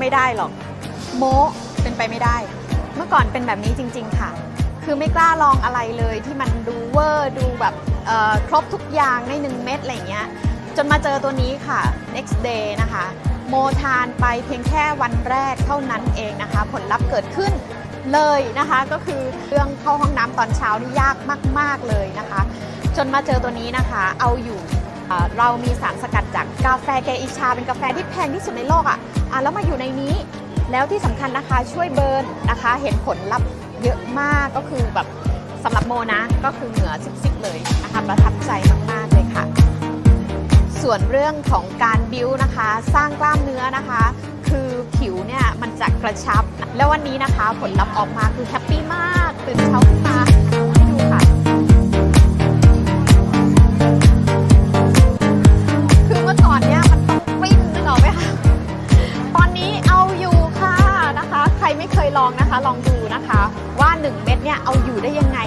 ไม่ได้หรอก โมเป็นไปไม่ได้ เมื่อก่อนเป็นแบบนี้จริง ๆ ค่ะ คือไม่กล้าลองอะไรเลยที่มันดูเวอร์ดูแบบครบทุกอย่างในหนึ่งเม็ดอะไรเงี้ย จนมาเจอตัวนี้ค่ะ next day นะคะ โมทานไปเพียงแค่วันแรกเท่านั้นเองนะคะ ผลลัพธ์เกิดขึ้นเลยนะคะ ก็คือเรื่องเข้าห้องน้ำตอนเช้านี่ยากมาก ๆเลยนะคะ จนมาเจอตัวนี้นะคะ เอาอยู่ เรามีสารสกัดจากกาแฟเกอิชา เป็นกาแฟที่แพงที่สุดในโลกอะ่ะแล้วมาอยู่ในนี้ แล้วที่สำคัญนะคะช่วยเบิร์นนะคะ เห็นผลลัพธ์เยอะมากก็คือแบบสำหรับโมนะก็คือเหนือซิกๆเลยนะคะประทับใจมากๆเลยค่ะ ส่วนเรื่องของการบิวนะคะ สร้างกล้ามเนื้อนะคะ คือผิวเนี่ยมันจะกระชับ แล้ววันนี้นะคะผลลัพธ์ออกมาคือแฮปปี้มาก ไม่เคยลองนะคะ ลองดูนะคะ ว่า 1 เม็ดเนี่ยเอาอยู่ได้ยังไง